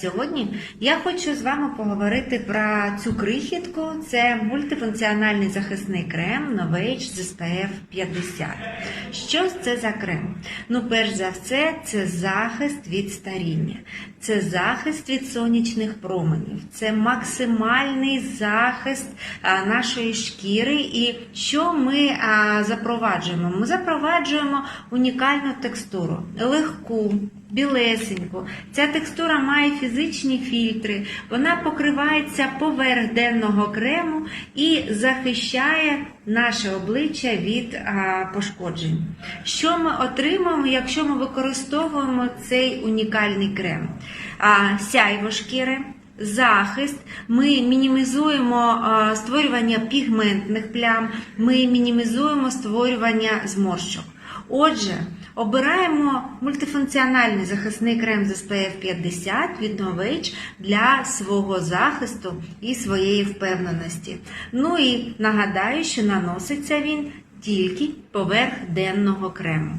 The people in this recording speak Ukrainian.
Сьогодні я хочу з вами поговорити про цю крихітку. Це мультифункціональний захисний крем Novage з SPF 50. Що це за крем? Ну, перш за все, це захист від старіння, це захист від сонячних променів, це максимальний захист нашої шкіри. І що ми запроваджуємо? Ми запроваджуємо унікальну текстуру, легку білесеньку. Ця текстура має фізичні фільтри, вона покривається поверх денного крему і захищає наше обличчя від пошкоджень. Що ми отримаємо, якщо ми використовуємо цей унікальний крем? А, сяйво шкіри. Захист, ми мінімізуємо а, створювання пігментних плям, ми мінімізуємо створювання зморщок. Отже, обираємо мультифункціональний захисний крем з SPF 50 від Novage для свого захисту і своєї впевненості. Ну і нагадаю, що наноситься він тільки поверх денного крему.